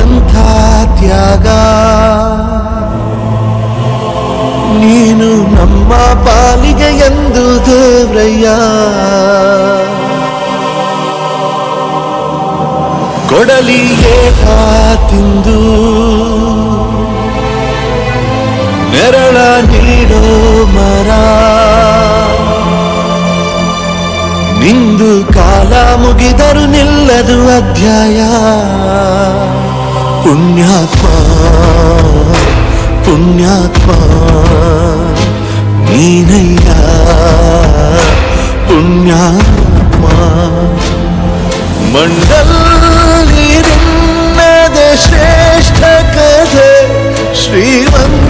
ಮಾಡಿದಂಥ ತ್ಯಾಗ? ನೀನು ನಮ್ಮ ಪಾಲಿಗೆ ಎಂದು ದೇವ್ರಯ್ಯ. ಕೊಡಲಿ ಏಟ ತಿಂದು. ನೆರಳ ನೀಡೋ ಮರ. ನಿಂದು ಕಾಲ ಮುಗಿದರು ನಿಲ್ಲದು ಅಧ್ಯಾಯ. புண்ணியாத்மா புண்ணியாத்மா நீனையா புண்ணியாத்மா. மண்டல் நீரின்னத ஸ்ரேஷ்ட கதை ஸ்ரீவந்த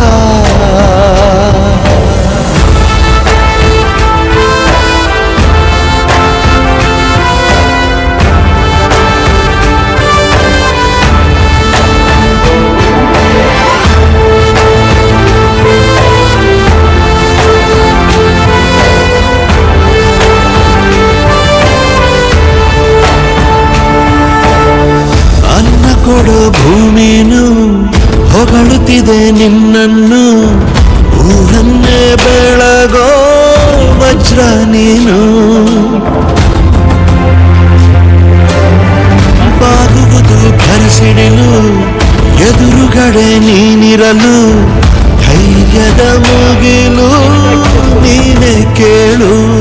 ಭೂಮಿನು ಹೊಗಳುತ್ತಿದೆ ನಿನ್ನನ್ನು. ಊರನ್ನೇ ಬೆಳಗೋ ವಜ್ರ ನೀನು. ಬಾಗುವುದು ಧರಿಸಿಡಲು ಎದುರುಗಡೆ ನೀನಿರಲು. ಧೈರ್ಯದ ಮುಗಿಲು ನೀನೆ ಕೇಳು.